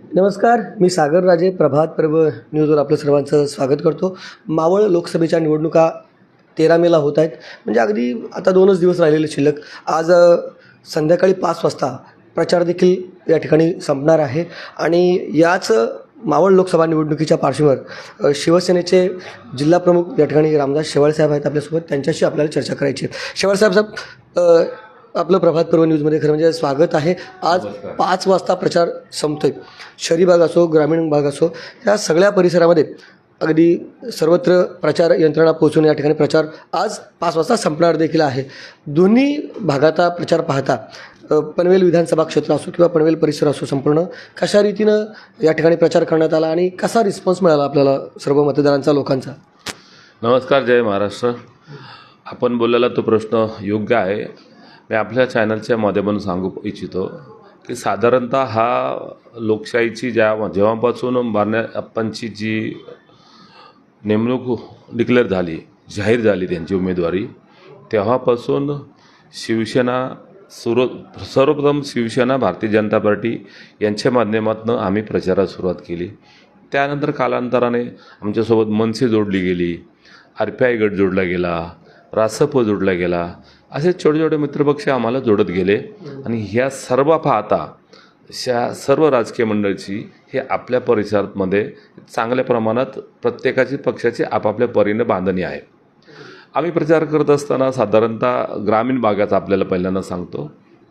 नमस्कार मी सागर राजे प्रभात पर्व न्यूजवर आपलं सर्वांचं स्वागत करतो. मावळ लोकसभेच्या निवडणुका तेरा मेला होत आहेत. म्हणजे अगदी आता दोनच दिवस राहिलेले शिल्लक. आज संध्याकाळी पाच वाजता प्रचार देखील या ठिकाणी संपणार आहे. आणि याच मावळ लोकसभा निवडणुकीच्या पार्श्वभूमीवर शिवसेनेचे जिल्हाप्रमुख या ठिकाणी रामदास शेवाळसाहेब आहेत आपल्यासोबत. त्यांच्याशी आपल्याला चर्चा करायची आहे. शेवाळसाहेब साहेब आपलं प्रभात पर्व न्यूजमध्ये खरं म्हणजे स्वागत आहे. आज पाच वाजता प्रचार संपतोय. शहरी भाग असो ग्रामीण भाग असो या सगळ्या परिसरामध्ये अगदी सर्वत्र प्रचार यंत्रणा पोहोचून या ठिकाणी प्रचार आज पाच वाजता संपणार देखील आहे. दोन्ही भागाचा प्रचार पाहता पनवेल विधानसभा क्षेत्र असो किंवा पनवेल परिसर असो संपूर्ण कशा रीतीनं या ठिकाणी प्रचार करण्यात आला आणि कसा रिस्पॉन्स मिळाला आपल्याला सर्व मतदारांचा लोकांचा? नमस्कार जय महाराष्ट्र. आपण बोललेला तो प्रश्न योग्य आहे. मी आपल्या चॅनलच्या माध्यमातून सांगू इच्छितो की साधारणतः हा लोकशाहीची ज्या जेव्हापासून बारण्या अप्पांची जी नेमणूक डिक्लेअर झाली जाहीर झाली त्यांची उमेदवारी तेव्हापासून शिवसेना सुरू सर्वप्रथम शिवसेना भारतीय जनता पार्टी यांच्या माध्यमातून आम्ही प्रचारास सुरुवात केली. त्यानंतर कालांतराने आमच्यासोबत मनसे जोडली गेली आर पी आय गट जोडला गेला रासप जोडला गेला असे छोटे छोटे मित्रपक्ष आम्हाला जोडत गेले. आणि ह्या सर्व पाहता शा सर्व राजकीय मंडळीची हे आपल्या परिसरामध्ये चांगल्या प्रमाणात प्रत्येकाची पक्षाची आपापल्या परीने बांधणी आहे. आम्ही प्रचार करत असताना साधारणतः ग्रामीण भागाचा आपल्याला पहिल्यांदा सांगतो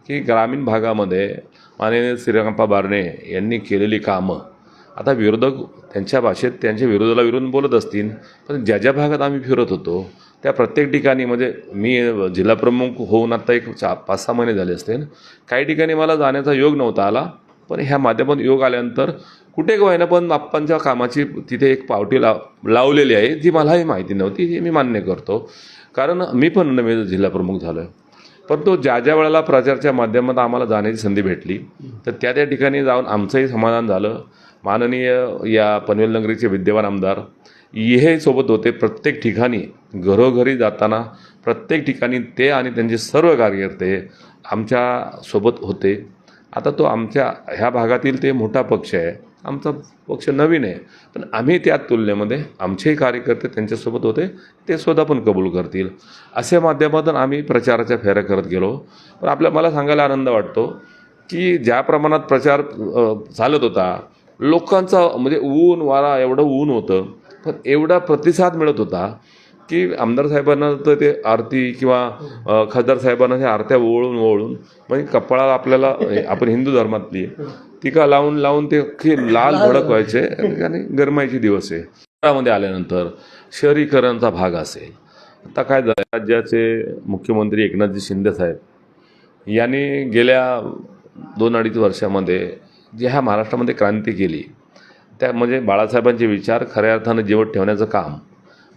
की ग्रामीण भागामध्ये माननीय श्रीरंगप्पा बारणे यांनी केलेली कामं आता विरोधक त्यांच्या भाषेत त्यांच्या विरोधाला विरोध बोलत असतील पण ज्या ज्या भागात आम्ही फिरत होतो त्या प्रत्येक ठिकाणी म्हणजे मी जिल्हाप्रमुख होऊन आता एक चा पाच सहा महिने झाले असते काही ठिकाणी मला जाण्याचा योग नव्हता आला पण ह्या माध्यमात योग आल्यानंतर कुठे का होईना पण आप्पांच्या कामाची तिथे एक पावटी लाव लावलेली आहे जी मलाही माहिती नव्हती हे मी मान्य करतो. कारण मी पण नवीन जिल्हाप्रमुख झालो आहे परंतु ज्या ज्या वेळेला प्रचारच्या माध्यमात आम्हाला जाण्याची संधी भेटली तर त्या त्या ठिकाणी जाऊन आमचंही समाधान झालं. माननीय या पनवेल नगरीचे विद्यमान आमदार हे सोबत होते प्रत्येक ठिकाणी घरोघरी जाताना प्रत्येक ठिकाणी ते आणि त्यांचे सर्व कार्यकर्ते आमच्यासोबत होते. आता तो आमच्या ह्या भागातील ते मोठा पक्ष आहे आमचा पक्ष नवीन आहे पण आम्ही त्या तुलनेमध्ये आमचेही कार्यकर्ते त्यांच्यासोबत होते ते स्वतः पण कबूल करतील. अशा माध्यमातून आम्ही प्रचाराच्या फेऱ्या करत गेलो. पण आपल्या मला सांगायला आनंद वाटतो की ज्या प्रमाणात प्रचार चालत होता लोकांचा म्हणजे ऊन वारा एवढं ऊन होतं एवढा प्रतिसाद मिळत होता की आमदार साहेबांना तर ते आरती किंवा खासदार साहेबांना त्या आरत्या ओळून ओळून म्हणजे कपाळाला आपल्याला आपण हिंदू धर्मातली टीका लावून लावून ते अख्खे लाल भडक व्हायचे आणि गरमाईचे दिवस आहे. शहरामध्ये आल्यानंतर शहरीकरणाचा भाग असेल. आता काय झालं राज्याचे मुख्यमंत्री एकनाथजी शिंदे साहेब यांनी गेल्या दोन अडीच वर्षामध्ये जे ह्या महाराष्ट्रामध्ये क्रांती केली त्या म्हणजे बाळासाहेबांचे विचार खऱ्या अर्थानं जीवत ठेवण्याचं काम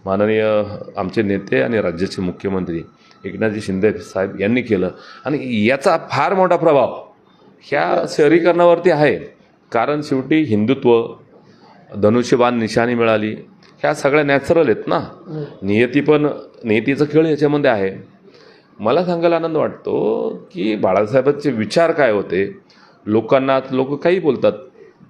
माननीय आमचे नेते आणि राज्याचे मुख्यमंत्री एकनाथजी शिंदे साहेब यांनी केलं. आणि याचा फार मोठा प्रभाव ह्या शहरीकरणावरती आहे. कारण शेवटी हिंदुत्व धनुष्यबाण निशाणी मिळाली ह्या सगळ्या नॅचरल आहेत ना. नियती पण नियतीचा खेळ याच्यामध्ये आहे. मला सांगायला आनंद वाटतो की बाळासाहेबांचे विचार काय होते? लोकांना लोक काही बोलतात.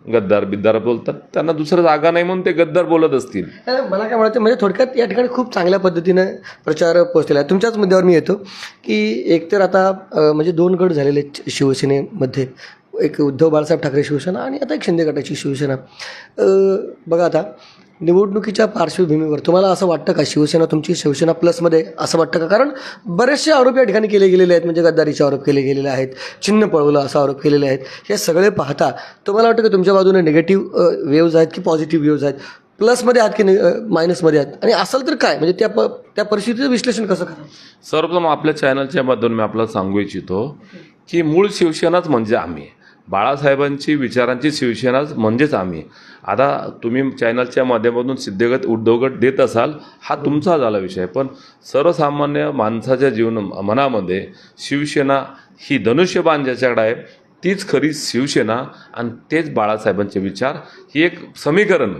गद्दार बिद्दार बोलतात. त्यांना दुसरं जागा नाही म्हणून ते गद्दार बोलत असतील. मला काय म्हणायचं म्हणजे थोडक्यात या ठिकाणी खूप चांगल्या पद्धतीनं प्रचार पोहोचलेला आहे. तुमच्याच मुद्द्यावर मी येतो की एकतर आता म्हणजे दोन गट झालेले आहेत शिवसेनेमध्ये. एक उद्धव बाळासाहेब ठाकरे शिवसेना आणि आता एक शिंदे गटाची शिवसेना. बघा आता निवडणुकीच्या पार्श्वभूमीवर तुम्हाला असं वाटतं का? शिवसेना तुमची शिवसेना प्लसमध्ये असं वाटतं का? कारण बरेचसे आरोप या ठिकाणी केले गेलेले आहेत. म्हणजे गद्दारीचे आरोप केले गेलेले आहेत. चिन्ह पळवलं असा आरोप केलेले आहेत. हे सगळे पाहता तुम्हाला वाटतं की तुमच्या बाजूने निगेटिव्ह वेव्ज आहेत की पॉझिटिव्ह वेव्ज आहेत? प्लसमध्ये आहात की मायनसमध्ये आहात? आणि असेल तर काय? म्हणजे त्या प त्या परिस्थितीचं विश्लेषण कसं करा सर्वप्रथम आपल्या चॅनलच्या माध्यमातून मी आपल्याला सांगू इच्छितो की मूळ शिवसेनाच म्हणजे आम्ही. बाळासाहेबांची विचारांची शिवसेनाच म्हणजेच आम्ही. आता तुम्ही चॅनलच्या माध्यमातून सिद्धगत उद्योगट देत असाल हा तुमचा झाला विषय. पण सर्वसामान्य माणसाच्या जीवन मनामध्ये शिवसेना ही धनुष्यबाण ज्याच्याकडे आहे तीच खरी शिवसेना आणि तेच बाळासाहेबांचे विचार ही एक समीकरण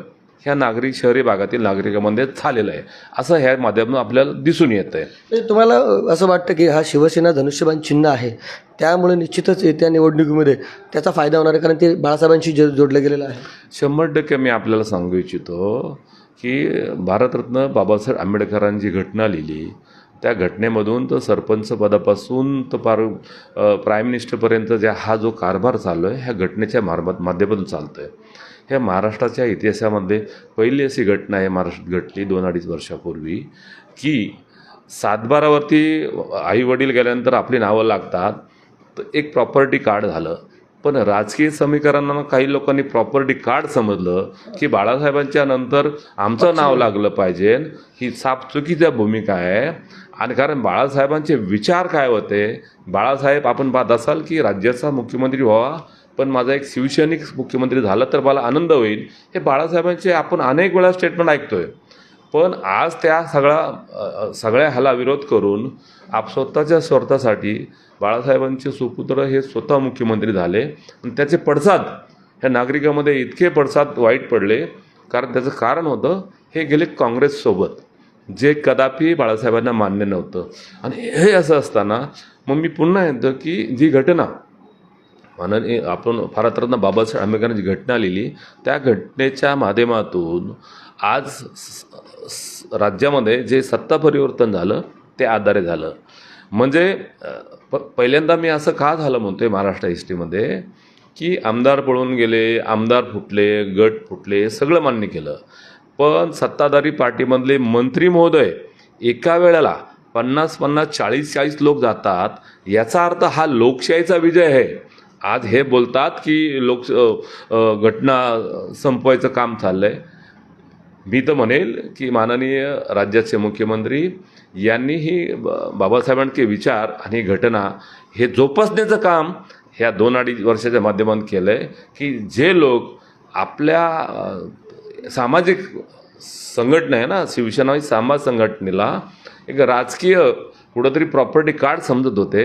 ह्या नागरिक शहरी भागातील नागरिकांमध्ये झालेलं आहे. असं ह्या माध्यमातून आपल्याला दिसून येतं आहे म्हणजे तुम्हाला असं वाटतं की हा शिवसेना धनुष्यबाण चिन्ह आहे त्यामुळे निश्चितच येत्या निवडणुकीमध्ये त्याचा फायदा होणार आहे कारण ते बाळासाहेबांशी जो जोडलं गेलेलं आहे. शंभर टक्के मी आपल्याला सांगू इच्छितो की भारतरत्न बाबासाहेब आंबेडकरांनी जी घटना लिहिली. त्या घटनेमधून तर सरपंच पदापासून तर पार प्राईम मिनिस्टरपर्यंत ज्या हा जो कारभार चाललो आहे ह्या घटनेच्या मार्फत माध्यमातून चालतो आहे ह्या महाराष्ट्राच्या इतिहासामध्ये पहिली अशी घटना आहे महाराष्ट्रात घडली दोन अडीच वर्षापूर्वी की सातबारावरती आई वडील गेल्यानंतर आपली नावं लागतात तर एक प्रॉपर्टी कार्ड झालं. पण राजकीय समीकरणांना काही लोकांनी प्रॉपर्टी कार्ड समजलं की बाळासाहेबांच्या नंतर आमचं नाव लागलं पाहिजे ही साप चुकीच्या भूमिका आहे. आणि कारण बाळासाहेबांचे विचार काय होते? बाळासाहेब आपण पाहत असाल की राज्याचा मुख्यमंत्री व्हावा पण माझा एक शिवसैनिक मुख्यमंत्री झाला तर मला आनंद होईल. हे बाळासाहेबांचे आपण अनेक वेळा स्टेटमेंट ऐकतोय. पण आज त्या सगळा सगळ्या ह्याला विरोध करून आप स्वतःच्या स्वार्थासाठी बाळासाहेबांचे सुपुत्र हे स्वतः मुख्यमंत्री झाले. आणि त्याचे पडसाद ह्या नागरिकामध्ये इतके पडसाद वाईट पडले. कारण त्याचं कारण होतं हे गेले काँग्रेससोबत जे कदापि बाळासाहेबांना मान्य नव्हतं. आणि हे असं असताना मग मी पुन्हा येतो की जी घटना माननीय आपण भारतरत्न बाबासाहेब आंबेडकरांची घटना लिहिली. त्या घटनेच्या माध्यमातून आज स- राज्यामध्ये जे सत्ता परिवर्तन झालं ते आधारे झालं. म्हणजे प पहिल्यांदा मी असं का झालं म्हणतोय महाराष्ट्र हिस्ट्रीमध्ये की आमदार पळून गेले आमदार फुटले गट फुटले सगळं मान्य केलं. पण सत्ताधारी पार्टीमधले मंत्री महोदय एका वेळेला पन्नास पन्नास चाळीस चाळीस लोक जातात याचा अर्थ हा लोकशाहीचा विजय आहे. आज हे बोलतात की लोक घटना संपवायचं काम चाललं आहे मी तर म्हणेल की माननीय राज्याचे मुख्यमंत्री यांनीही ब- बाबासाहेबांचे विचार आणि घटना हे जोपासण्याचं काम ह्या दोन अडीच वर्षाच्या माध्यमातून केलं आहे की जे लोक आपल्या सामाजिक संघटना आहे ना शिवसेना ही समाज संघटनेला एक राजकीय कुठंतरी प्रॉपर्टी कार्ड समजत होते.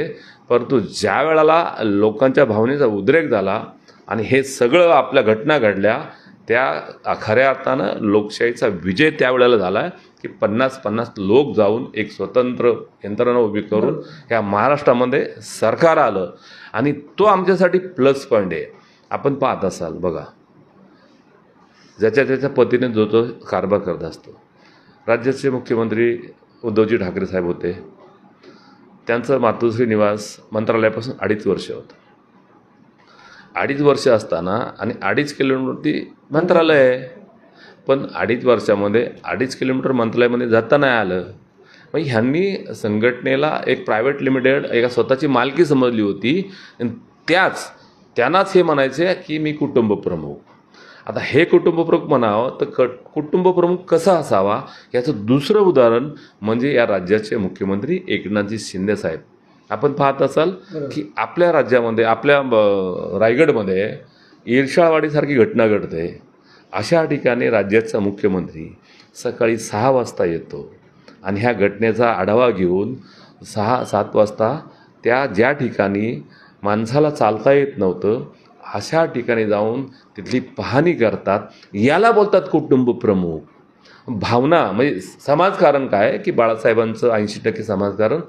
परंतु ज्या वेळेला लोकांच्या भावनेचा उद्रेक झाला आणि हे सगळं आपल्या घटना घडल्या त्या खऱ्या अर्थानं लोकशाहीचा विजय त्यावेळेला झाला आहे की पन्नास पन्नास लोक जाऊन एक स्वतंत्र यंत्रणा उभी करून ह्या महाराष्ट्रामध्ये सरकार आलं. आणि तो आमच्यासाठी प्लस पॉईंट आहे. आपण पाहत असाल बघा. ज्याच्या त्याच्या पतीने जो तो कारभार करत असतो. राज्याचे मुख्यमंत्री उद्धवजी ठाकरे साहेब होते. त्यांचं मातोश्री निवास मंत्रालयापासून अडीच वर्ष होतं. अडीच वर्ष असताना आणि अडीच किलोमीटरवरती मंत्रालय आहे. पण अडीच वर्षामध्ये अडीच किलोमीटर मंत्रालयामध्ये जाता नाही आलं. मग ह्यांनी संघटनेला एक प्रायव्हेट लिमिटेड एका स्वतःची मालकी समजली होती. त्याच त्यांनाच हे म्हणायचे की मी कुटुंब प्रमुख आता हे कुटुंबप्रमुख म्हणावं तर क कुटुंबप्रमुख कसा असावा याचं दुसरं उदाहरण म्हणजे या राज्याचे मुख्यमंत्री एकनाथजी शिंदे साहेब. आपण पाहत असाल की आपल्या राज्यामध्ये आपल्या रायगडमध्ये ईर्षाळवाडीसारखी घटना घडते. अशा ठिकाणी राज्याचा मुख्यमंत्री सकाळी सहा वाजता येतो आणि ह्या घटनेचा आढावा घेऊन सहा सात वाजता त्या ज्या ठिकाणी माणसाला चालता येत नव्हतं अशा ठिकाणी जाऊन तिथली पाहणी करतात. याला बोलतात कुटुंब प्रमुख. भावना म्हणजे समाजकारण काय? की बाळासाहेबांचं ऐंशी टक्के समाजकारण.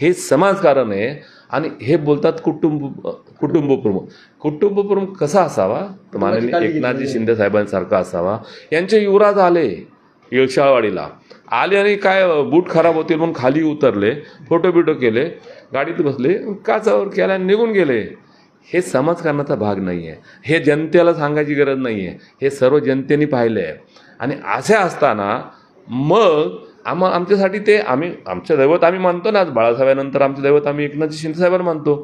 हे समाजकारण आहे आणि हे बोलतात कुटुंब कुटुंब प्रमुख. कुटुंब प्रमुख कसा असावा? तर माननीय एकनाथजी शिंदे साहेबांसारखा असावा. यांचे युवराज आले येळशाळवाडीला. आले आणि काय बूट खराब होतील म्हणून खाली उतरले फोटो बिटो केले गाडीत बसले काचावर केला आणि निघून गेले. हे समाजकारणाचा भाग नाही आहे हे जनतेला सांगायची गरज नाही आहे हे सर्व जनतेने पाहिलं आहे आणि असे असताना मग आम आमच्यासाठी ते आम्ही आमच्या दैवत आम्ही मानतो ना आज बाळासाहेबांनंतर आमचं दैवत आम्ही एकनाथ शिंदेसाहेबांना मानतो.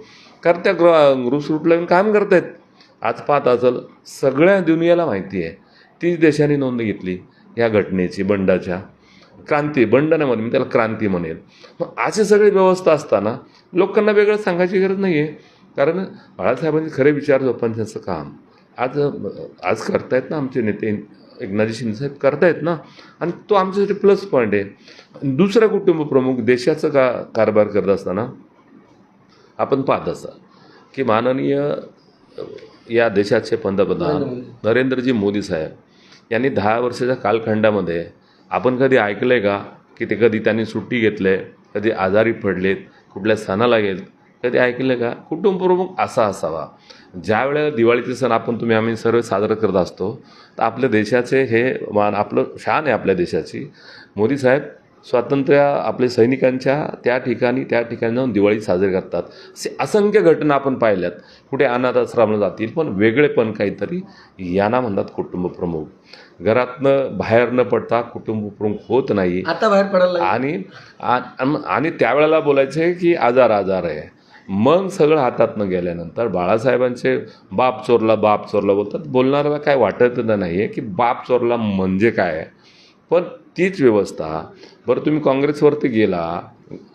कारण त्या ग्र ग्रुस रूटला येऊन काम आहेत आज पाहत असेल सगळ्या दुनियाला माहिती आहे तीच देशाने नोंद घेतली या घटनेची बंडाच्या. क्रांती बंड नाही म्हणेल मी त्याला क्रांती म्हणेल. मग असे सगळी व्यवस्था असताना लोकांना वेगळं सांगायची गरज नाही आहे कारण बाळासाहेबांचे खरे विचार जोपासण्याचं काम. आज आज करतायत ना आमचे नेते एकनाथजी शिंदेसाहेब करतायत ना आणि तो आमच्यासाठी प्लस पॉईंट आहे. दुसरा कुटुंब प्रमुख देशाचं का कारभार करत असताना आपण पाहत असाल की माननीय या देशाचे पंतप्रधान नरेंद्रजी मोदी साहेब यांनी दहा वर्षाच्या कालखंडामध्ये आपण कधी ऐकलं आहे का की ते कधी त्यांनी सुट्टी घेतले कधी आजारी पडलेत कुठल्या सणाला गेले कधी ऐकलं का? कुटुंबप्रमुख असा असावा. ज्या वेळेला दिवाळीचे सण आपण तुम्ही आम्ही सर्व साजरं करत असतो तर आपल्या देशाचे हे मान आपलं शान आहे आपल्या देशाची. मोदी साहेब स्वातंत्र्य आपले सैनिकांच्या त्या ठिकाणी त्या ठिकाणी जाऊन दिवाळी साजरी करतात. असे असंख्य घटना आपण पाहिल्यात. कुठे अनाथ आश्रमला जातील पण वेगळेपण काहीतरी यांना म्हणतात कुटुंबप्रमुख. घरातनं बाहेर न पडता कुटुंबप्रमुख होत नाही. आता बाहेर पडायला. आणि आणि त्यावेळेला बोलायचे की आजार आजार आहे. मग सगळं हातातनं गेल्यानंतर बाळासाहेबांचे बाप चोरला बाप चोरला बोलतात. बोलणाऱ्याला काय वाटत नाही आहे की बाप चोरला म्हणजे काय पण तीच व्यवस्था बरं तुम्ही काँग्रेसवरती गेला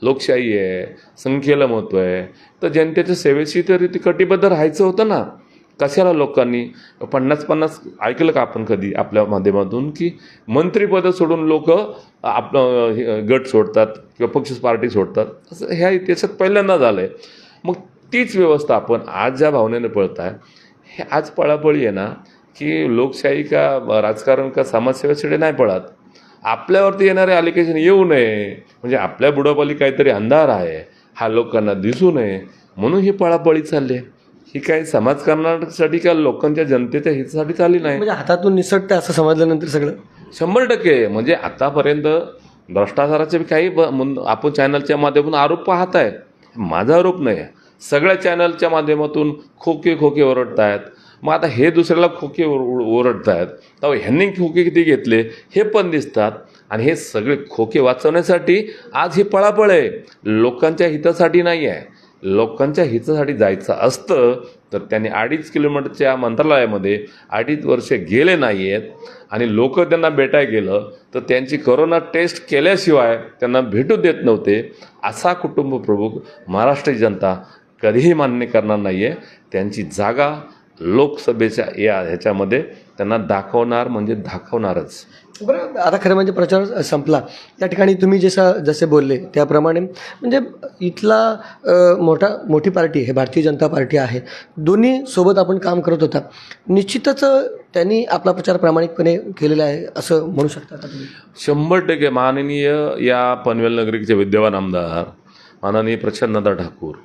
लोकशाही आहे संख्येला महत्त्व आहे तर जनतेच्या सेवेशी तरी ती कटिबद्ध राहायचं होतं ना. कशाला लोकांनी पन्नास पन्नास ऐकलं का आपण कधी आपल्या माध्यमातून की मंत्रिपदं सोडून लोक आपलं गट सोडतात किंवा पक्ष पार्टी सोडतात? असं ह्या इतिहासात पहिल्यांदा झालं आहे मग तीच व्यवस्था आपण आज ज्या भावनेनं पळत आहे हे आज पळापळी आहे ना की लोकशाही का राजकारण का समाजसेवेसाठी नाही पळत. आपल्यावरती येणारे अलिकेशन येऊ नये. म्हणजे आपल्या बुडापाली काहीतरी अंधार आहे. हा लोकांना दिसू नये. म्हणून ही पळापळी चालली आहे. ही काही समाजकारणासाठी का लोकांच्या जनतेच्या हितासाठी चालली नाही? म्हणजे हातातून निसटते असं समजल्यानंतर सगळं? शंभर टक्के. म्हणजे आतापर्यंत भ्रष्टाचाराचे काही आपण चॅनलच्या माध्यमातून आरोप पाहत आहे माझा आरोप नाही आहे. सगळ्या चॅनलच्या माध्यमातून खोके खोके ओरडत आहेत मग आता हे दुसऱ्याला खोके ओर ओरडत आहेत तेव्हा ह्यांनी खोके किती घेतले? हे पण दिसतात. आणि हे सगळे खोके वाचवण्यासाठी आज ही पळापळ आहे. लोकांच्या हितासाठी नाही आहे. लोकांच्या हितासाठी जायचं असतं तर त्यांनी अडीच किलोमीटरच्या मंत्रालयामध्ये अडीच वर्षे गेले नाही आहेत आणि लोक त्यांना भेटाय गेलं तर त्यांची करोना टेस्ट केल्याशिवाय त्यांना भेटू देत नव्हते. असा कुटुंब प्रमुख महाराष्ट्राची जनता कधीही मान्य करणार नाही आहे त्यांची जागा लोकसभेच्या या ह्याच्यामध्ये त्यांना दाखवणार म्हणजे दाखवणारच. बरं आता खरं म्हणजे प्रचार संपला. या ठिकाणी तुम्ही जसं जसे बोलले त्याप्रमाणे म्हणजे इथला मोठा मोठी पार्टी हे भारतीय जनता पार्टी आहे. दोन्ही सोबत आपण काम करत होता. निश्चितच त्यांनी आपला प्रचार प्रामाणिकपणे केलेला आहे असं म्हणू शकता तुम्ही? शंभर टक्के माननीय या पनवेल नगरीचे विद्यमान आमदार माननीय प्रचन्नदा ठाकूर.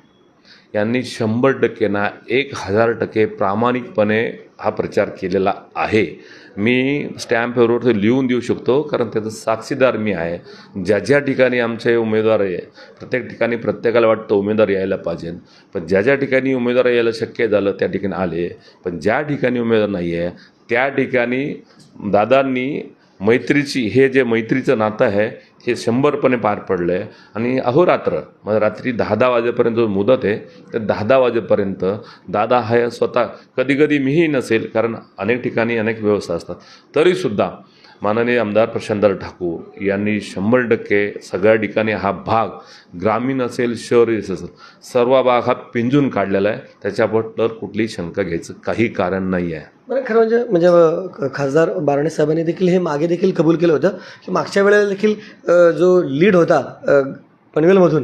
यांनी शंभर टक्के ना एक हजार टक्के प्रामाणिकपणे हा प्रचार केलेला आहे. मी स्टॅम्प पेपरवर लिहून देऊ शकतो कारण त्याचा साक्षीदार मी आहे. ज्या ज्या ठिकाणी आमचे उमेदवार आहे प्रत्येक ठिकाणी प्रत्येकाला वाटतं उमेदवार यायला पाहिजे. पण ज्या ज्या ठिकाणी उमेदवार यायला शक्य झालं त्या ठिकाणी आले. पण ज्या ठिकाणी उमेदवार नाही आहे त्या ठिकाणी दादांनी मैत्रीची हे जे मैत्रीचं नातं आहे हे शंभरपणे पार पडलं आहे आणि अहोरात्र मग रात्री दहा दहा वाजेपर्यंत जो मुदत आहे तर दहा दहा वाजेपर्यंत दादा हा स्वतः कधी कधी मीही नसेल कारण अनेक ठिकाणी अनेक व्यवस्था असतात. तरीसुद्धा माननीय आमदार प्रशांतदार ठाकूर यांनी शंभर टक्के सगळ्या ठिकाणी हा भाग ग्रामीण असेल शहरी असेल सर्व भाग हा पिंजून काढलेला आहे. त्याच्याबद्दल कुठलीही शंका घ्यायचं काही कारण नाही आहे बरं खरं म्हणजे म्हणजे खासदार बारणे साहेबांनी देखील हे मागे देखील कबूल केलं होतं की मागच्या वेळेला देखील जो लीड होता पनवेलमधून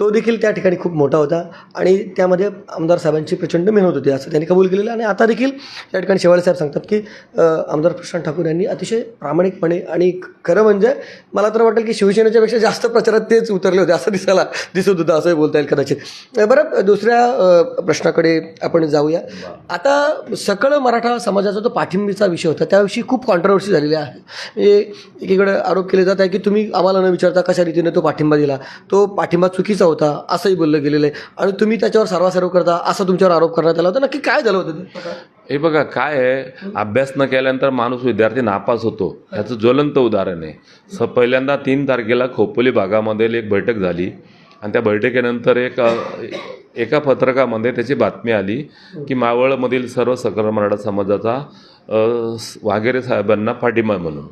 तो देखील त्या ठिकाणी खूप मोठा होता आणि त्यामध्ये आमदार साहेबांची प्रचंड मेहनत होती असं त्यांनी कबूल केलेलं आणि आता देखील त्या ठिकाणी शेवाळे साहेब सांगतात की आमदार प्रशांत ठाकूर यांनी अतिशय प्रामाणिकपणे आणि खरं म्हणजे मला तर वाटेल की शिवसेनेच्यापेक्षा जास्त प्रचारात तेच उतरले होते असं दिसायला दिसत होतं असंही बोलता येईल कदाचित. बरं दुसऱ्या प्रश्नाकडे आपण जाऊया. आता सकळ मराठा समाजाचा जो पाठिंबीचा विषय होता त्याविषयी खूप कॉन्ट्रवर्सी झालेली आहे. म्हणजे एकीकडे आरोप केले जात आहे की तुम्ही आम्हाला न विचारता कशा रीतीने तो पाठिंबा दिला? तो पाठिंबा चुकीचा होता असंही बोललं गेलेलं आहे. आणि तुम्ही त्याच्यावर सर्वासर्व करता असा तुमच्यावर आरोप करण्यात आला होता. नक्की काय झालं होतं ते? हे बघा काय आहे? अभ्यास न केल्यानंतर माणूस विद्यार्थी नापास होतो. ह्याचं ज्वलंत उदाहरण आहे. स पहिल्यांदा तीन तारखेला खोपोली भागामध्ये एक बैठक झाली. आणि त्या बैठकीनंतर एक एका पत्रकामध्ये त्याची बातमी आली की मावळमधील सर्व सकल मराठा समाजाचा वाघेरे साहेबांना पाठिंबा म्हणून.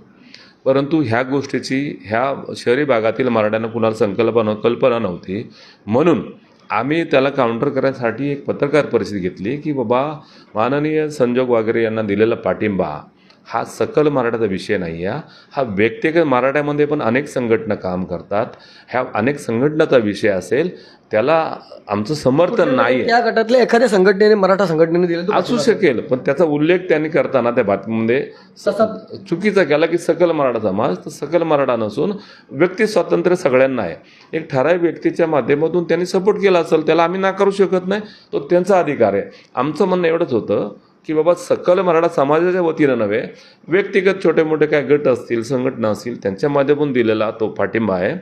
परंतु ह्या गोष्टीची ह्या शहरी भागातील मराठ्यांना कुणाला संकल्पना कल्पना नव्हती. म्हणून आम्ही त्याला काउंटर करण्यासाठी एक पत्रकार परिषद घेतली की बाबा माननीय संजोग वगैरे यांना दिलेला पाठिंबा हा सकल मराठाचा विषय नाही आहे. हा व्यक्तिगत मराठ्यामध्ये पण अनेक संघटना काम करतात. ह्या अनेक संघटनाचा विषय असेल. त्याला आमचं समर्थन नाही त्या गटातल्या एखाद्या संघटनेने मराठा संघटनेने दिलं असू शकेल पण त्याचा उल्लेख त्यांनी करताना त्या बातमीमध्ये चुकीचा केला की सकल मराठा समाज तर सकल मराठा नसून व्यक्ती स्वातंत्र्य सगळ्यांना आहे. एक ठराविक व्यक्तीच्या माध्यमातून त्यांनी सपोर्ट केला असेल त्याला आम्ही नाकारू शकत नाही. तो त्यांचा अधिकार आहे. आमचं म्हणणं एवढंच होतं की बाबा सकल मराठा समाजाच्या वतीनं नव्हे व्यक्तिगत छोटे मोठे काय गट असतील संघटना असतील त्यांच्या माध्यमातून दिलेला तो पाठिंबा आहे.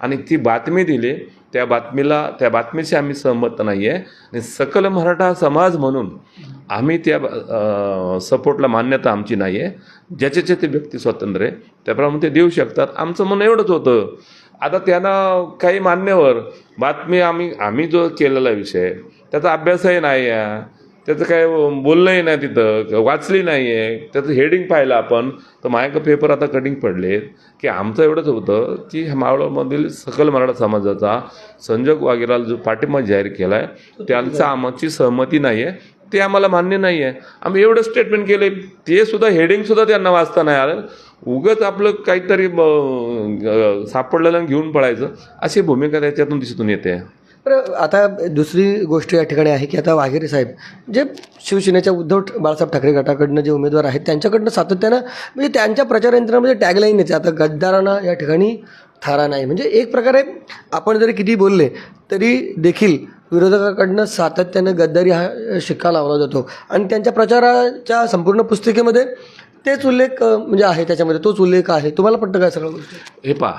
आणि ती बातमी दिली त्या बातमीला त्या बातमीशी आम्ही सहमत नाही आहे आणि सकल मराठा समाज म्हणून आम्ही त्या सपोर्टला मान्यता आमची नाही आहे ज्याचे जे ते व्यक्ती स्वातंत्र्य आहे त्याप्रमाणे ते देऊ शकतात. आमचं म्हणणं एवढंच होतं. आता त्यांना काही मान्यवर बातमी आम्ही आम्ही जो केलेला विषय त्याचा अभ्यासही नाही आहे. त्याचं काय बोलणंही नाही तिथं वाचली नाही आहे त्याचं हेडिंग पाहिलं आपण. तर मायक पेपर आता कटिंग पडलेत. की आमचं एवढंच होतं की ह्या मावळमधील सकल मराठा समाजाचा संजोग वागेराला जो पाठिंबा जाहीर केला आहे त्यांचा आमची सहमती नाही आहे ते आम्हाला मान्य नाही आहे आम्ही एवढं स्टेटमेंट केले ते सुद्धा हेडिंगसुद्धा त्यांना वाचता नाही आलं. उगंच आपलं काहीतरी सापडलेलं आणि घेऊन पळायचं अशी भूमिका त्याच्यातून दिसून येते. तर आता दुसरी गोष्ट या ठिकाणी आहे की आता वाघेरे साहेब जे शिवसेनेच्या उद्धव बाळासाहेब ठाकरे गटाकडनं जे उमेदवार आहेत त्यांच्याकडनं सातत्यानं म्हणजे त्यांच्या प्रचार यंत्रणामध्ये टॅगलाईन येते. आता गद्दारांना या ठिकाणी थारा नाही. म्हणजे एक प्रकारे आपण जरी किती बोलले तरी देखील विरोधकाकडनं सातत्यानं गद्दारी हा शिक्का लावला जातो. आणि त्यांच्या प्रचाराच्या संपूर्ण पुस्तिकेमध्ये तेच उल्लेख म्हणजे आहे त्याच्यामध्ये तोच उल्लेख आहे. तुम्हाला पटतं काय सगळं गोष्टी? हे पहा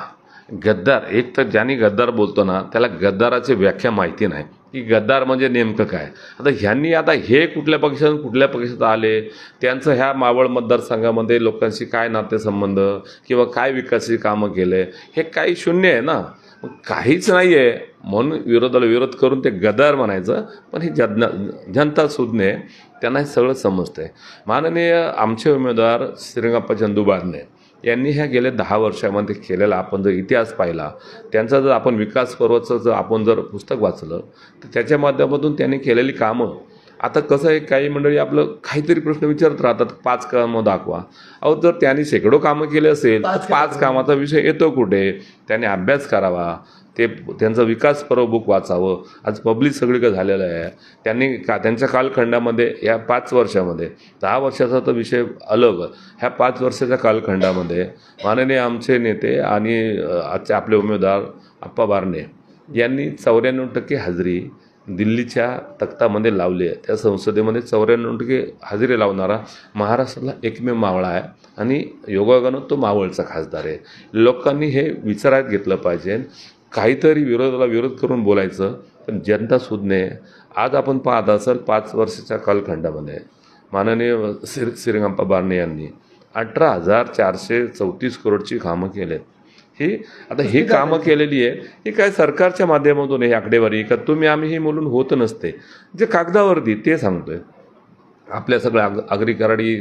गद्दार एक तर ज्यांनी गद्दार बोलतो ना त्याला गद्दाराची व्याख्या माहिती नाही. की गद्दार म्हणजे नेमकं काय? आता ह्यांनी आता हे कुठल्या पक्षातून कुठल्या पक्षात आले? त्यांचं ह्या मावळ मतदारसंघामध्ये लोकांशी काय नातेसंबंध किंवा काय विकासाची कामं केले? हे काही शून्य आहे ना? काहीच नाही आहे म्हणून विरोधाला विरोध करून ते गद्दार म्हणायचं पण हे जन जनता सुज्ञे त्यांना हे सगळं समजतं आहे माननीय आमचे उमेदवार श्रीरंगाप्पा चंदू बारणे यांनी ह्या गेल्या दहा वर्षामध्ये केलेला आपण जर इतिहास पाहिला त्यांचा जर आपण विकास पर्वाचं जर आपण जर पुस्तक वाचलं तर त्याच्या माध्यमातून त्यांनी केलेली कामं. आता कसं आहे काही मंडळी आपलं काहीतरी प्रश्न विचारत राहतात पाच कामं दाखवा. अहो जर त्यांनी शेकडो कामं केले असेल तर पाच कामाचा विषय येतो कुठे? त्याने अभ्यास करावा. ते त्यांचं विकास पर्व बुक वाचावं. आज पब्लिक सगळीकडे झालेलं आहे. त्यांनी का त्यांच्या कालखंडामध्ये या पाच वर्षामध्ये दहा वर्षाचा तर विषय अलग. ह्या पाच वर्षाच्या कालखंडामध्ये माननीय आमचे नेते आणि आजचे आपले उमेदवार आप्पा बारणे यांनी चौऱ्याण्णव टक्के हजेरी दिल्लीच्या तख्तामध्ये लावली आहे. त्या संसदेमध्ये चौऱ्याण्णव टक्के हजेरी लावणारा महाराष्ट्राला एकमेव मावळा आहे आणि योगायोगानं तो मावळचा खासदार आहे. लोकांनी हे विचारात घेतलं पाहिजे. काहीतरी विरोधाला विरोध करून बोलायचं पण जनता सुज्ञ आहे आज आपण पाहत असाल पाच वर्षाच्या कालखंडामध्ये माननीय श्री श्रीरंगप्पा बारणे यांनी अठरा हजार चारशे चौतीस करोडची कामं केलेत. ही आता ही कामं केलेली आहे ही काय सरकारच्या माध्यमातून ही आकडेवारी का? तुम्ही आम्ही ही बोलून होत नसते. जे कागदावरती ते सांगतोय. आपल्या सगळ्या अग आगरी कराडी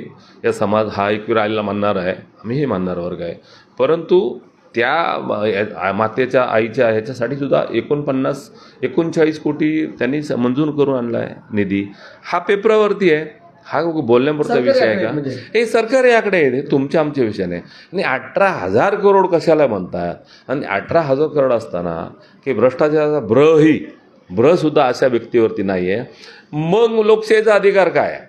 या समाज हा एक राहिला मानणार आहे. आम्हीही मानणार वर्ग आहे. परंतु त्या मातेच्या आईच्या ह्याच्यासाठी सुद्धा एकोणपन्नास एकोणचाळीस कोटी त्यांनी मंजूर करून आणला आहे निधी. हा पेपरावरती आहे. हा बोलण्यापुरता विषय आहे का? म्हणजे. हे सरकारी आकडे आहेत हे तुमच्या आमच्या विषयाने आणि अठरा हजार करोड कशाला म्हणतात? आणि अठरा हजार करोड असताना की भ्रष्टाचाराचा ब्रही ब्रसुद्धा अशा व्यक्तीवरती नाही आहे मग लोकशाहीचा अधिकार काय आहे?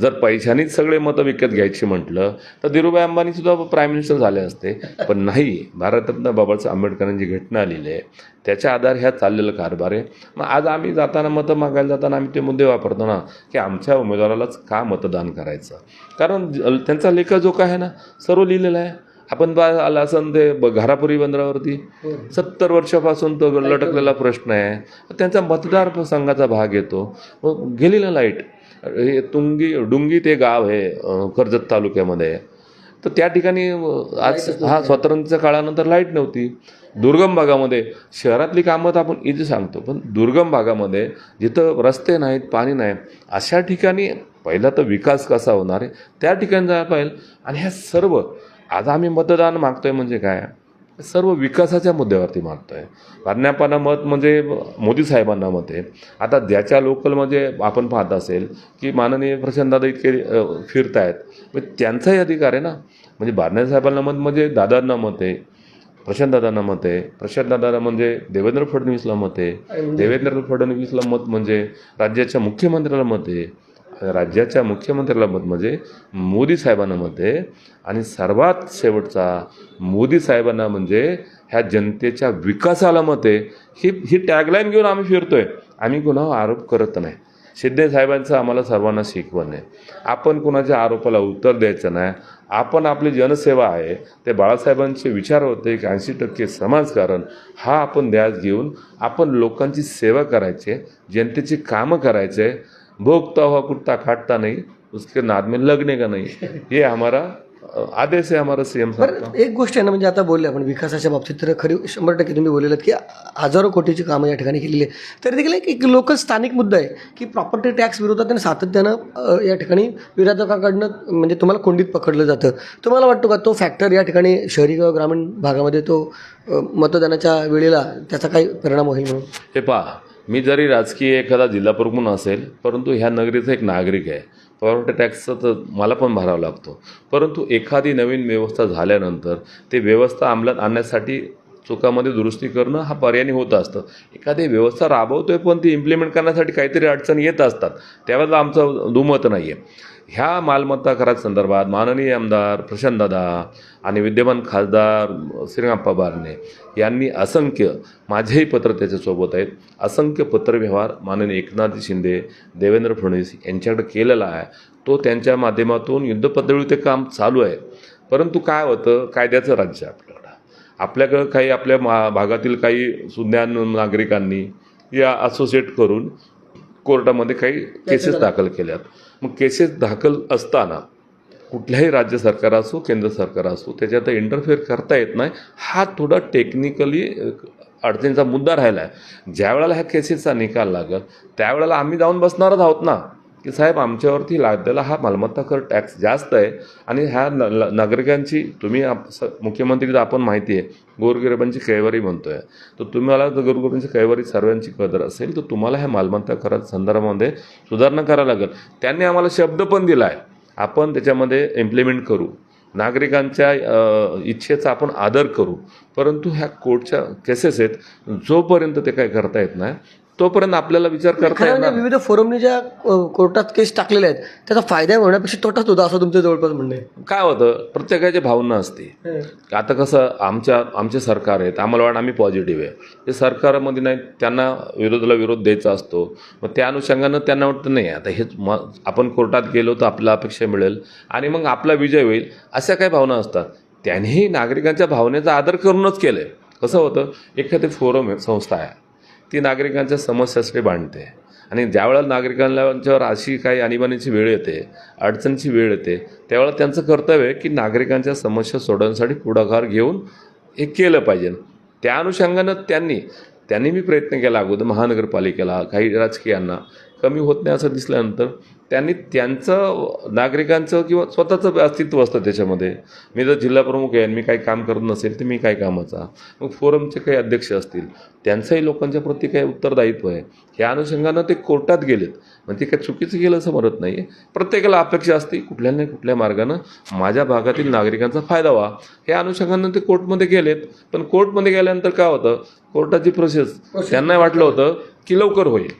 जर पैशानीच सगळे मतं विकत घ्यायची म्हटलं तर धीरूभाई अंबानी सुद्धा प्राईम मिनिस्टर झाले असते. पण नाही भारतरत्न बाबासाहेब आंबेडकरांची घटना आलेली आहे. त्याच्या आधार ह्या चाललेलं कारभार आहे. मग आज आम्ही जाताना मतं मागायला जाताना आम्ही ते मुद्दे वापरतो ना की आमच्या उमेदवारालाच का मतदान करायचं? कारण त्यांचा लेखा जो काय आहे ना सर्व लिहिलेला आहे. आपण बा आला असं ते घारापुरी बंदरावरती. सत्तर वर्षापासून तो लटकलेला प्रश्न आहे. त्यांचा मतदार संघाचा भाग येतो. गेलेला लाइट. हे तुंगी डुंगी ते गाव आहे कर्जत तालुक्यामध्ये. तर त्या ठिकाणी आज हा स्वातंत्र्याच्या काळानंतर लाइट नव्हती. दुर्गम भागामध्ये शहरातली कामं तर आपण इथे सांगतो पण दुर्गम भागामध्ये जिथं रस्ते नाहीत पाणी नाही अशा ठिकाणी पहिला तर विकास कसा होणार आहे? त्या ठिकाणी जायला पाहिजे. आणि ह्या सर्व आज आम्ही मतदान मागतोय म्हणजे काय? सर्व विकासाच्या मुद्द्यावरती मारतोय प्राज्ञापाना मत म्हणजे मोदी साहेबांना मत आहे. आता ज्याच्या लोकलमध्ये आपण पाहत असेल की माननीय प्रशांतदादा इतके अ, फिरतायत. मग त्यांचाही अधिकार आहे ना. म्हणजे बारणे साहेबांना मत म्हणजे दादांना मत आहे. प्रशांतदादांना मत आहे. प्रशांतदादांना म्हणजे देवेंद्र फडणवीसला मत आहे. देवेंद्र फडणवीसला मत म्हणजे राज्याच्या मुख्यमंत्र्याला मत आहे. राज्याच्या मुख्यमंत्र्याला मत म्हणजे मोदी साहेबांना मत आहे. आणि सर्वात शेवटचा मोदी साहेबांना म्हणजे ह्या जनतेच्या विकासाला मत आहे. ही ही टॅगलाईन घेऊन आम्ही फिरतो आहे आम्ही कुणावर आरोप करत नाही. शिंदे साहेबांचं आम्हाला सर्वांना शिकवण आहे. आपण कुणाच्या आरोपाला उत्तर द्यायचं नाही. आपण आपली जनसेवा आहे. ते बाळासाहेबांचे विचार होते की ऐंशी टक्के समाजकारण हा आपण ध्यास घेऊन आपण लोकांची सेवा करायचे जनतेची कामं करायचे भोगता हुआ कुत्ता काटता नहीं उसके नाद में लगने का नहीं। ये हमारा आदेश आहे हमारा सीएम साहब एक गोष्ट आहे ना म्हणजे आता बोलले आपण विकासाच्या बाबतीत तर खरी शंभर टक्के तुम्ही बोललेलं की हजारो कोटीची कामं या ठिकाणी केलेली आहे तरी देखील एक एक लोकल स्थानिक मुद्दा आहे की प्रॉपर्टी टॅक्स विरोधात त्यांनी सातत्यानं या ठिकाणी विरोधकाकडनं म्हणजे तुम्हाला कोंडीत पकडलं जातं. तुम्हाला वाटतं का तो फॅक्टर या ठिकाणी शहरी किंवा ग्रामीण भागामध्ये तो मतदानाच्या वेळेला त्याचा काही परिणाम होईल म्हणून? हे पहा मी जरी राजकीय एखादा जिल्हा प्रमुख असेल परंतु ह्या नगरीचा एक नागरिक आहे. प्रॉपर्टी टॅक्सचा तर मला पण भरावा लागतो. परंतु एखादी नवीन व्यवस्था झाल्यानंतर ते व्यवस्था अंमलात आणण्यासाठी चुकामध्ये दुरुस्ती करणं हा पर्यायी होत असतं. एखादी व्यवस्था राबवतोय पण ती इम्प्लिमेंट करण्यासाठी काहीतरी अडचणी येत असतात. त्यावेळेला आमचं दुमत नाही आहे ह्या मालमत्ता करासंदर्भात माननीय आमदार प्रशांतदादा आणि विद्यमान खासदार श्रीराप्पा बारणे यांनी असंख्य माझेही पत्र त्याच्यासोबत आहेत. असंख्य पत्रव्यवहार माननीय एकनाथ शिंदे देवेंद्र फडणवीस यांच्याकडे केलेला आहे. तो त्यांच्या माध्यमातून युद्धपातळीवर ते काम चालू आहे. परंतु काय होतं? कायद्याचं राज्य आपल्याकडं. आपल्याकडं काही आपल्या मा भागातील काही सुज्ञान नागरिकांनी या असोसिएट करून कोर्टामध्ये काही केसेस दाखल केल्यात. मग केसेस दाखल असताना कुठल्याही राज्य सरकार असो केंद्र सरकार असो त्याच्यात इंटरफेअर करता येत नाही. हा थोडा टेक्निकली अडचणीचा मुद्दा राहिला आहे ज्या वेळेला ह्या केसेसचा निकाल लागेल त्यावेळेला आम्ही जाऊन बसणारच आहोत ना. की साहेब आमच्यावरती लादलेला हा मालमत्ता कर टॅक्स जास्त आहे आणि ह्या न ल- नागरिकांची तुम्ही आप स मुख्यमंत्री आपण माहिती आहे गोरगरिबांची कैवारी म्हणतो आहे तर तुम्हाला जर गोरगरिबांची कैवारी सर्वांची कदर असेल तर तुम्हाला ह्या मालमत्ता कराच्या संदर्भामध्ये सुधारणा करायला लागेल. त्यांनी आम्हाला शब्द पण दिला आहे आपण त्याच्यामध्ये इम्प्लिमेंट करू. नागरिकांच्या इच्छेचा आपण आदर करू. परंतु ह्या कोर्टच्या केसेस आहेत जोपर्यंत ते काय करता येत नाही तोपर्यंत आपल्याला विचार करता खरं येणार विविध फोरमने ज्या अ, कोर्टात केस टाकलेल्या आहेत त्याचा फायदा होण्यापेक्षा तोटाच होता असं तुमचं जवळपास म्हणणं आहे. काय होतं प्रत्येकाची भावना असते. आता कसं आमच्या आमचे सरकार आहेत आम्हाला वाटतं आम्ही पॉझिटिव्ह आहे. ते सरकारमध्ये नाही त्यांना विरोधाला विरोध द्यायचा असतो. मग त्या अनुषंगानं त्यांना वाटतं नाही आता हेच म आपण कोर्टात गेलो तर आपल्याला अपेक्षा मिळेल आणि मग आपला विजय होईल. अशा काही भावना असतात. त्यांनीही नागरिकांच्या भावनेचा आदर करूनच केलं आहे कसं होतं एखादी फोरम आहे संस्था आहे. ती नागरिकांच्या समस्यासाठी भांडते आणि ज्यावेळेला नागरिकांच्यावर अशी काही आणीबाणीची वेळ येते अडचणीची वेळ येते त्यावेळेला त्यांचं कर्तव्य आहे की नागरिकांच्या समस्या सोडवण्यासाठी पुढाकार घेऊन हे केलं पाहिजे. त्या अनुषंगानं त्यांनी त्यांनी मी प्रयत्न केला अगोदर महानगरपालिकेला काही राजकीयांना कमी होत नाही असं दिसल्यानंतर त्यांनी त्यांचं नागरिकांचं किंवा स्वतःचं अस्तित्व असतं त्याच्यामध्ये. मी जर जिल्हा प्रमुख आहे आणि मी काही काम करत नसेल तर मी काय कामाचा? मग फोरमचे काही अध्यक्ष असतील त्यांचंही लोकांच्या प्रती काही उत्तरदायित्व आहे. ह्या अनुषंगानं ते कोर्टात गेलेत. म्हणजे ते काही चुकीचं गेलं असं म्हणत नाही प्रत्येकाला अपेक्षा असते कुठल्या नाही कुठल्या मार्गानं माझ्या भागातील नागरिकांचा फायदा व्हा. ह्या अनुषंगानं ते कोर्टमध्ये गेलेत. पण कोर्टमध्ये गेल्यानंतर काय होतं? कोर्टाची प्रोसेस त्यांना वाटलं होतं की लवकर होईल.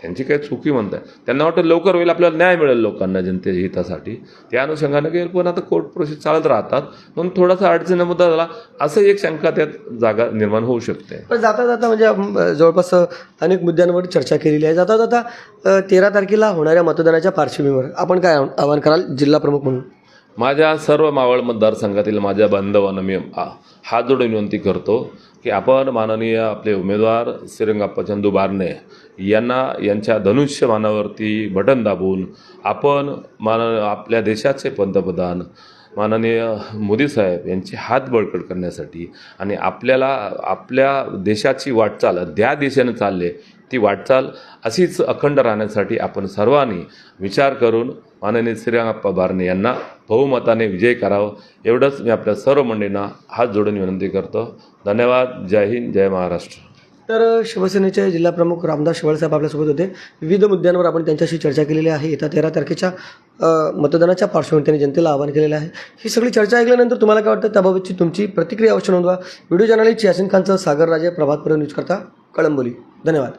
त्यांची काही चुकी म्हणताय त्यांना वाटतं लवकर होईल आपल्याला न्याय मिळेल लोकांना जनतेच्या हितासाठी. त्या अनुषंगानं गेलं पण आता कोर्ट प्रोसेस चालत राहतात. म्हणून थोडासा अडचणी मुद्दा झाला. असं एक शंका त्यात जागा निर्माण होऊ शकते. पण जाता जाता म्हणजे जवळपास अनेक मुद्द्यांवर चर्चा केलेली आहे. जाता जाता तेरा तारखेला होणाऱ्या मतदानाच्या पार्श्वभूमीवर आपण काय आवाहन कराल? जिल्हा प्रमुख म्हणून. माझ्या सर्व मावळ मतदारसंघातील माझ्या बांधवांना मी हात जोडून विनंती करतो. की आपण माननीय आपले उमेदवार श्रीरंगाप्पा चंदू बारणे यांना यांच्या धनुष्यमानावरती बटन दाबून आपण मान आपल्या देशाचे पंतप्रधान माननीय मोदी साहेब यांचे हात बळकट करण्यासाठी आणि आपल्याला आपल्या देशाची वाटचाल ज्या दिशेने चालले ती वाटचाल अशीच अखंड राहण्यासाठी आपण सर्वांनी विचार करून माननीय श्रीरंगप्पा बारणे यांना बहुमताने विजय करावं. एवढंच मी आपल्या सर्व मंडळींना हात जोडून विनंती करतो. धन्यवाद. जय हिंद. जय महाराष्ट्र. तर शिवसेनेचे जिल्हाप्रमुख रामदास शिवळसाहेब आपल्यासोबत होते. विविध मुद्द्यांवर आपण त्यांच्याशी चर्चा केलेली आहे. येत्या तेरा तारखेच्या मतदानाच्या पार्श्वभूमीवर त्यांनी जनतेला आवाहन केलेलं आहे. ही सगळी चर्चा ऐकल्यानंतर तुम्हाला काय वाटतं? त्याबाबतची तुमची प्रतिक्रिया अवश्य नोंदवा. व्हिडिओ जर्नलिस्ट यासिन खानचं सागर राजे प्रभात न्यूज करता कळंबोली. धन्यवाद.